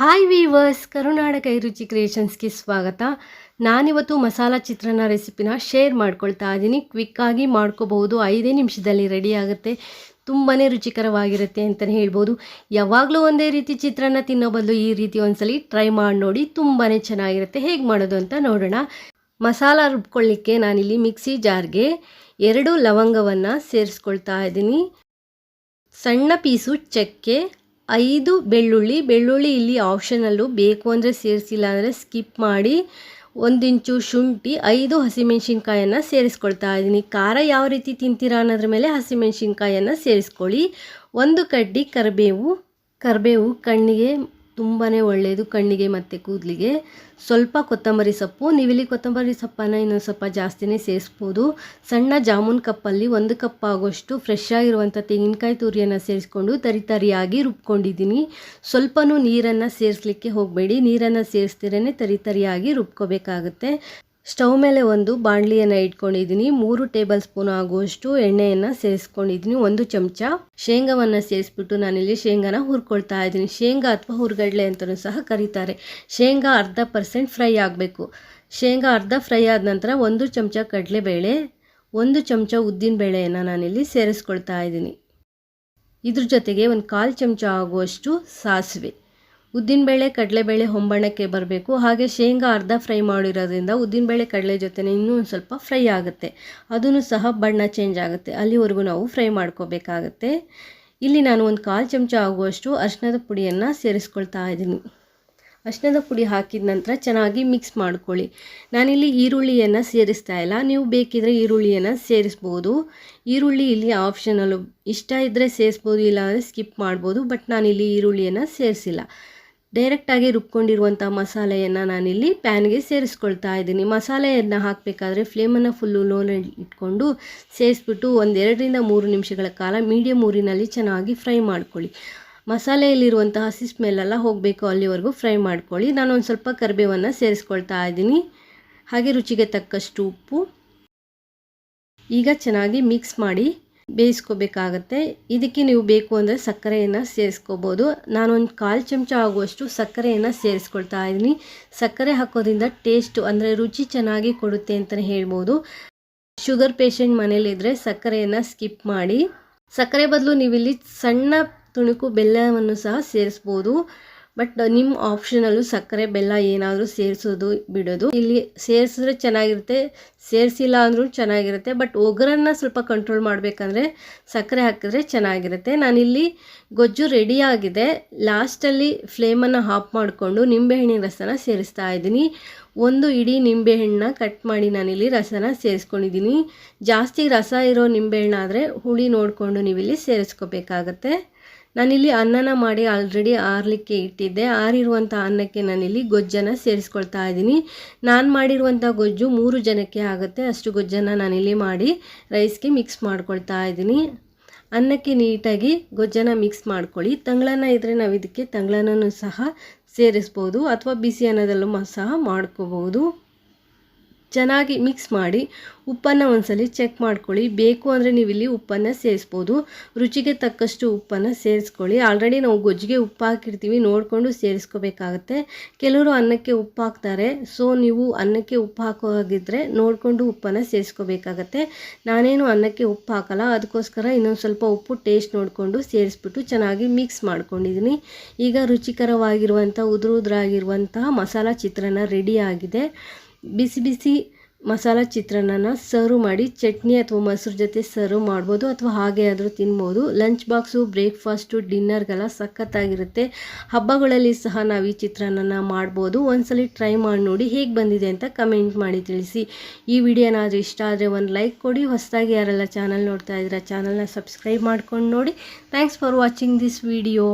Hi viewers ಕರುನಾಡ ಕೈರುಚಿ ಕ್ರಿಯೇಷನ್ಸ್ಗೆ ಸ್ವಾಗತ. ನಾನಿವತ್ತು ಮಸಾಲ ಚಿತ್ರಾನ್ನ ರೆಸಿಪಿನ ಶೇರ್ ಮಾಡ್ಕೊಳ್ತಾ ಇದ್ದೀನಿ. ಕ್ವಿಕ್ಕಾಗಿ ಮಾಡ್ಕೋಬಹುದು. ಐದೇ ನಿಮಿಷದಲ್ಲಿ ರೆಡಿ ಆಗುತ್ತೆ. ತುಂಬಾ ರುಚಿಕರವಾಗಿರುತ್ತೆ ಅಂತಲೇ ಹೇಳ್ಬೋದು. ಯಾವಾಗಲೂ ಒಂದೇ ರೀತಿ ಚಿತ್ರಾನ್ನ ತಿನ್ನೋ ಬದಲು ಈ ರೀತಿ ಒಂದ್ಸಲಿ ಟ್ರೈ ಮಾಡಿ ನೋಡಿ ತುಂಬಾ ಚೆನ್ನಾಗಿರುತ್ತೆ. ಹೇಗೆ ಮಾಡೋದು ಅಂತ ನೋಡೋಣ. ಮಸಾಲ ರುಬ್ಕೊಳ್ಳಿಕ್ಕೆ ನಾನಿಲ್ಲಿ ಮಿಕ್ಸಿ ಜಾರ್ಗೆ ಎರಡು ಲವಂಗವನ್ನು ಸೇರಿಸ್ಕೊಳ್ತಾ ಇದ್ದೀನಿ. ಸಣ್ಣ ಪೀಸು ಚಕ್ಕೆ ಐದು ಬೆಳ್ಳುಳ್ಳಿ. ಬೆಳ್ಳುಳ್ಳಿ ಇಲ್ಲಿ ಆಪ್ಷನಲ್ಲೂ ಬೇಕು ಅಂದರೆ ಸೇರಿಸಿಲ್ಲ ಅಂದರೆ ಸ್ಕಿಪ್ ಮಾಡಿ ಒಂದಿಂಚು ಶುಂಠಿ, ಐದು ಹಸಿಮೆಣ್ಸಿನ್ಕಾಯನ್ನು ಸೇರಿಸ್ಕೊಳ್ತಾ ಇದ್ದೀನಿ ಖಾರ ಯಾವ ರೀತಿ ತಿಂತೀರಾ ಅನ್ನೋದ್ರ ಮೇಲೆ ಹಸಿಮೆಣ್ಸಿನ್ಕಾಯನ್ನು ಸೇರಿಸ್ಕೊಳ್ಳಿ. ಒಂದು ಕಡ್ಡಿ ಕರಿಬೇವು ಕರಿಬೇವು ಕಣ್ಣಿಗೆ ತುಂಬಾ ಒಳ್ಳೆಯದು ಕಣ್ಣಿಗೆ ಮತ್ತು ಕೂದಲಿಗೆ. ಸ್ವಲ್ಪ ಕೊತ್ತಂಬರಿ ಸೊಪ್ಪು. ನೀವಿಲ್ಲಿ ಕೊತ್ತಂಬರಿ ಸೊಪ್ಪನ್ನು ಇನ್ನೊಂದು ಸ್ವಲ್ಪ ಜಾಸ್ತಿನೇ ಸೇರಿಸ್ಬೋದು. ಸಣ್ಣ ಜಾಮೂನ್ ಕಪ್ಪಲ್ಲಿ ಒಂದು ಕಪ್ ಆಗೋಷ್ಟು ಫ್ರೆಶ್ ಆಗಿರುವಂಥ ತೆಂಗಿನಕಾಯಿ ತುರಿಯನ್ನು ಸೇರಿಸ್ಕೊಂಡು ತರಿ ತರಿಯಾಗಿ ರುಬ್ಕೊಂಡಿದ್ದೀನಿ. ಸ್ವಲ್ಪನೂ ನೀರನ್ನು ಸೇರಿಸ್ಲಿಕ್ಕೆ ಹೋಗಬೇಡಿ. ನೀರನ್ನು ಸೇರಿಸ್ತಿರೇ ತರಿ ತರಿಯಾಗಿ ರುಬ್ಕೋಬೇಕಾಗುತ್ತೆ. ಸ್ಟವ್ ಮೇಲೆ ಒಂದು ಬಾಣಲಿಯನ್ನು ಇಟ್ಕೊಂಡಿದ್ದೀನಿ. ಮೂರು ಟೇಬಲ್ ಸ್ಪೂನ್ ಆಗುವಷ್ಟು ಎಣ್ಣೆಯನ್ನು ಸೇರಿಸ್ಕೊಂಡಿದ್ದೀನಿ. ಒಂದು ಚಮಚ ಶೇಂಗಾವನ್ನು ಸೇರಿಸ್ಬಿಟ್ಟು ನಾನಿಲ್ಲಿ ಶೇಂಗಾನ ಹುರ್ಕೊಳ್ತಾ ಇದ್ದೀನಿ. ಶೇಂಗಾ ಅಥವಾ ಹುರ್ಗಡ್ಲೆ ಅಂತಲೂ ಸಹ ಕರೀತಾರೆ. ಶೇಂಗಾ ಅರ್ಧ ಪರ್ಸೆಂಟ್ ಫ್ರೈ ಆಗಬೇಕು. ಶೇಂಗಾ ಅರ್ಧ ಫ್ರೈ ಆದ ನಂತರ ಒಂದು ಚಮಚ ಕಡಲೆಬೇಳೆ, ಒಂದು ಚಮಚ ಉದ್ದಿನ ಬೇಳೆಯನ್ನು ನಾನಿಲ್ಲಿ ಸೇರಿಸ್ಕೊಳ್ತಾ ಇದ್ದೀನಿ. ಇದ್ರ ಜೊತೆಗೆ ಒಂದು ಕಾಲು ಚಮಚ ಆಗುವಷ್ಟು ಸಾಸಿವೆ. ಉದ್ದಿನಬೇಳೆ, ಕಡಲೆಬೇಳೆ ಹೊಂಬಣ್ಣಕ್ಕೆ ಬರಬೇಕು. ಹಾಗೆ ಶೇಂಗಾ ಅರ್ಧ ಫ್ರೈ ಮಾಡಿರೋದ್ರಿಂದ ಉದ್ದಿನಬೇಳೆ, ಕಡಲೆ ಜೊತೆ ಇನ್ನೂ ಒಂದು ಸ್ವಲ್ಪ ಫ್ರೈ ಆಗುತ್ತೆ. ಅದನ್ನು ಸಹ ಬಣ್ಣ ಚೇಂಜ್ ಆಗುತ್ತೆ. ಅಲ್ಲಿವರೆಗೂ ನಾವು ಫ್ರೈ ಮಾಡ್ಕೋಬೇಕಾಗತ್ತೆ. ಇಲ್ಲಿ ನಾನು ಒಂದು ಕಾಲು ಚಮಚ ಆಗುವಷ್ಟು ಅರಿಶಿನದ ಪುಡಿಯನ್ನು ಸೇರಿಸ್ಕೊಳ್ತಾ ಇದ್ದೀನಿ. ಅರಿಶಿನದ ಪುಡಿ ಹಾಕಿದ ನಂತರ ಚೆನ್ನಾಗಿ ಮಿಕ್ಸ್ ಮಾಡ್ಕೊಳ್ಳಿ. ನಾನಿಲ್ಲಿ ಈರುಳ್ಳಿಯನ್ನು ಸೇರಿಸ್ತಾ ಇಲ್ಲ. ನೀವು ಬೇಕಿದ್ರೆ ಈರುಳ್ಳಿಯನ್ನು ಸೇರಿಸ್ಬೋದು. ಈರುಳ್ಳಿ ಇಲ್ಲಿ ಆಪ್ಷನಲ್ಲು ಇಷ್ಟ ಇದ್ದರೆ ಸೇರಿಸ್ಬೋದು ಇಲ್ಲ ಅಂದರೆ ಸ್ಕಿಪ್ ಮಾಡ್ಬೋದು. ಬಟ್ ನಾನಿಲ್ಲಿ ಈರುಳ್ಳಿಯನ್ನು ಸೇರಿಸಿಲ್ಲ. ಡೈರೆಕ್ಟಾಗಿ ರುಬ್ಕೊಂಡಿರುವಂಥ ಮಸಾಲೆಯನ್ನು ನಾನಿಲ್ಲಿ ಪ್ಯಾನ್ಗೆ ಸೇರಿಸ್ಕೊಳ್ತಾ ಇದ್ದೀನಿ. ಮಸಾಲೆಯನ್ನು ಹಾಕಬೇಕಾದ್ರೆ ಫ್ಲೇಮನ್ನು ಫುಲ್ಲು ಲೋನಲ್ಲಿ ಇಟ್ಕೊಂಡು ಸೇರಿಸ್ಬಿಟ್ಟು ಒಂದೆರಡರಿಂದ ಮೂರು ನಿಮಿಷಗಳ ಕಾಲ ಮೀಡಿಯಮ್ ಊರಿನಲ್ಲಿ ಚೆನ್ನಾಗಿ ಫ್ರೈ ಮಾಡ್ಕೊಳ್ಳಿ. ಮಸಾಲೆಯಲ್ಲಿರುವಂಥ ಹಸಿ ಸ್ಮೆಲ್ಲೆಲ್ಲ ಹೋಗಬೇಕು ಅಲ್ಲಿವರೆಗೂ ಫ್ರೈ ಮಾಡ್ಕೊಳ್ಳಿ. ನಾನು ಒಂದು ಸ್ವಲ್ಪ ಕರಿಬೇವನ್ನು ಸೇರಿಸ್ಕೊಳ್ತಾ ಇದ್ದೀನಿ. ಹಾಗೆ ರುಚಿಗೆ ತಕ್ಕಷ್ಟು ಉಪ್ಪು. ಈಗ ಚೆನ್ನಾಗಿ ಮಿಕ್ಸ್ ಮಾಡಿ ಬೇಯಿಸ್ಕೋಬೇಕಾಗತ್ತೆ. ಇದಕ್ಕೆ ನೀವು ಬೇಕು ಅಂದರೆ ಸಕ್ಕರೆಯನ್ನು ಸೇರಿಸ್ಕೋಬೋದು. ನಾನೊಂದು ಕಾಲು ಚಮಚ ಆಗುವಷ್ಟು ಸಕ್ಕರೆಯನ್ನು ಸೇರಿಸ್ಕೊಳ್ತಾ ಇದ್ದೀನಿ. ಸಕ್ಕರೆ ಹಾಕೋದ್ರಿಂದ ಟೇಸ್ಟು ಅಂದರೆ ರುಚಿ ಚೆನ್ನಾಗಿ ಕೊಡುತ್ತೆ ಅಂತಲೇ ಹೇಳ್ಬೋದು. ಶುಗರ್ ಪೇಷಂಟ್ ಮನೇಲಿದ್ದರೆ ಸಕ್ಕರೆಯನ್ನು ಸ್ಕಿಪ್ ಮಾಡಿ. ಸಕ್ಕರೆ ಬದಲು ನೀವಿಲ್ಲಿ ಸಣ್ಣ ತುಣುಕು ಬೆಲ್ಲವನ್ನು ಸಹ ಸೇರಿಸ್ಬೋದು. ಬಟ್ ನಿಮ್ಮ ಆಪ್ಷನಲ್ಲೂ ಸಕ್ಕರೆ, ಬೆಲ್ಲ ಏನಾದರೂ ಸೇರಿಸೋದು ಬಿಡೋದು. ಇಲ್ಲಿ ಸೇರಿಸಿದ್ರೆ ಚೆನ್ನಾಗಿರುತ್ತೆ, ಸೇರಿಸಿಲ್ಲ ಅಂದರೂ ಚೆನ್ನಾಗಿರುತ್ತೆ. ಬಟ್ ಒಗ್ಗರನ್ನ ಸ್ವಲ್ಪ ಕಂಟ್ರೋಲ್ ಮಾಡಬೇಕಂದ್ರೆ ಸಕ್ಕರೆ ಹಾಕಿದ್ರೆ ಚೆನ್ನಾಗಿರುತ್ತೆ. ನಾನಿಲ್ಲಿ ಗೊಜ್ಜು ರೆಡಿಯಾಗಿದೆ ಲಾಸ್ಟಲ್ಲಿ ಫ್ಲೇಮನ್ನು ಹಾಫ್ ಮಾಡಿಕೊಂಡು ನಿಂಬೆಹಣ್ಣಿನ ರಸನ ಸೇರಿಸ್ತಾ ಇದ್ದೀನಿ. ಒಂದು ಇಡೀ ನಿಂಬೆಹಣ್ಣನ್ನ ಕಟ್ ಮಾಡಿ ನಾನಿಲ್ಲಿ ರಸನ ಸೇರಿಸ್ಕೊಂಡಿದ್ದೀನಿ. ಜಾಸ್ತಿ ರಸ ಇರೋ ನಿಂಬೆಹಣ್ಣಾದರೆ ಹುಳಿ ನೋಡಿಕೊಂಡು ನೀವಿಲ್ಲಿ ಸೇರಿಸ್ಕೋಬೇಕಾಗತ್ತೆ. ನಾನಿಲ್ಲಿ ಅನ್ನನ ಮಾಡಿ ಆಲ್ರೆಡಿ ಆರಲಿಕ್ಕೆ ಇಟ್ಟಿದ್ದೆ. ಆರಿರುವಂಥ ಅನ್ನಕ್ಕೆ ನಾನಿಲ್ಲಿ ಗೊಜ್ಜನ್ನು ಸೇರಿಸ್ಕೊಳ್ತಾ ಇದ್ದೀನಿ. ನಾನು ಮಾಡಿರುವಂಥ ಗೊಜ್ಜು ಮೂರು ಜನಕ್ಕೆ ಆಗುತ್ತೆ. ಅಷ್ಟು ಗೊಜ್ಜನ್ನು ನಾನಿಲ್ಲಿ ಮಾಡಿ ರೈಸ್ಗೆ ಮಿಕ್ಸ್ ಮಾಡ್ಕೊಳ್ತಾ ಇದ್ದೀನಿ. ಅನ್ನಕ್ಕೆ ನೀಟಾಗಿ ಗೊಜ್ಜನ ಮಿಕ್ಸ್ ಮಾಡ್ಕೊಳ್ಳಿ. ತಂಗಳನ್ನ ಇದ್ದರೆ ನಾವು ಇದಕ್ಕೆ ತಂಗಳನ್ನೂ ಸಹ ಸೇರಿಸ್ಬೋದು ಅಥವಾ ಬಿಸಿ ಅನ್ನದಲ್ಲೂ ಸಹ ಮಾಡ್ಕೋಬೋದು. ಚೆನ್ನಾಗಿ ಮಿಕ್ಸ್ ಮಾಡಿ ಉಪ್ಪನ್ನು ಒಂದ್ಸಲಿ ಚೆಕ್ ಮಾಡ್ಕೊಳ್ಳಿ. ಬೇಕು ಅಂದರೆ ನೀವು ಇಲ್ಲಿ ಉಪ್ಪನ್ನು ಸೇರಿಸ್ಬೋದು. ರುಚಿಗೆ ತಕ್ಕಷ್ಟು ಉಪ್ಪನ್ನು ಸೇರಿಸ್ಕೊಳ್ಳಿ. ಆಲ್ರೆಡಿ ನಾವು ಗೊಜ್ಜಿಗೆ ಉಪ್ಪು ಹಾಕಿರ್ತೀವಿ, ನೋಡಿಕೊಂಡು ಸೇರಿಸ್ಕೋಬೇಕಾಗತ್ತೆ. ಕೆಲವರು ಅನ್ನಕ್ಕೆ ಉಪ್ಪು ಹಾಕ್ತಾರೆ. ಸೊ ನೀವು ಅನ್ನಕ್ಕೆ ಉಪ್ಪು ಹಾಕೋ ಹಾಗಿದ್ರೆ ನೋಡಿಕೊಂಡು ಉಪ್ಪನ್ನು ಸೇರಿಸ್ಕೋಬೇಕಾಗತ್ತೆ. ನಾನೇನು ಅನ್ನಕ್ಕೆ ಉಪ್ಪು ಹಾಕಲ್ಲ, ಅದಕ್ಕೋಸ್ಕರ ಇನ್ನೊಂದು ಸ್ವಲ್ಪ ಉಪ್ಪು ಟೇಸ್ಟ್ ನೋಡಿಕೊಂಡು ಸೇರಿಸ್ಬಿಟ್ಟು ಚೆನ್ನಾಗಿ ಮಿಕ್ಸ್ ಮಾಡ್ಕೊಂಡಿದ್ದೀನಿ ಈಗ ರುಚಿಕರವಾಗಿರುವಂಥ, ಉದುರು ಉದುರಾಗಿರುವಂತಹ ಮಸಾಲ ಚಿತ್ರಾನ್ನ ರೆಡಿ ಆಗಿದೆ. ಬಿಸಿ ಬಿಸಿ ಮಸಾಲ ಚಿತ್ರಾನ್ನನ ಸರ್ವ್ ಮಾಡಿ, ಚಟ್ನಿ ಅಥವಾ ಮೊಸರು ಜೊತೆ ಸರ್ವ್ ಮಾಡ್ಬೋದು ಅಥವಾ ಹಾಗೆ ಆದರೂ ತಿನ್ಬೋದು. ಲಂಚ್ ಬಾಕ್ಸು ಬ್ರೇಕ್ಫಾಸ್ಟು ಡಿನ್ನರ್ಗೆಲ್ಲ ಸಖತ್ತಾಗಿರುತ್ತೆ. ಹಬ್ಬಗಳಲ್ಲಿ ಸಹ ನಾವು ಈ ಚಿತ್ರಾನ್ನನ ಮಾಡ್ಬೋದು. ಒಂದ್ಸಲಿ ಟ್ರೈ ಮಾಡಿ ನೋಡಿ ಹೇಗೆ ಬಂದಿದೆ ಅಂತ ಕಮೆಂಟ್ ಮಾಡಿ ತಿಳಿಸಿ. ಈ ವಿಡಿಯೋನಾದರೂ ಇಷ್ಟ ಆದರೆ ಒಂದು ಲೈಕ್ ಕೊಡಿ. ಹೊಸದಾಗಿ ಯಾರೆಲ್ಲ ಚಾನಲ್ ನೋಡ್ತಾ ಇದ್ದೀರಾ ಚಾನಲ್ನ ಸಬ್ಸ್ಕ್ರೈಬ್ ಮಾಡ್ಕೊಂಡು ನೋಡಿ. Thanks for watching this video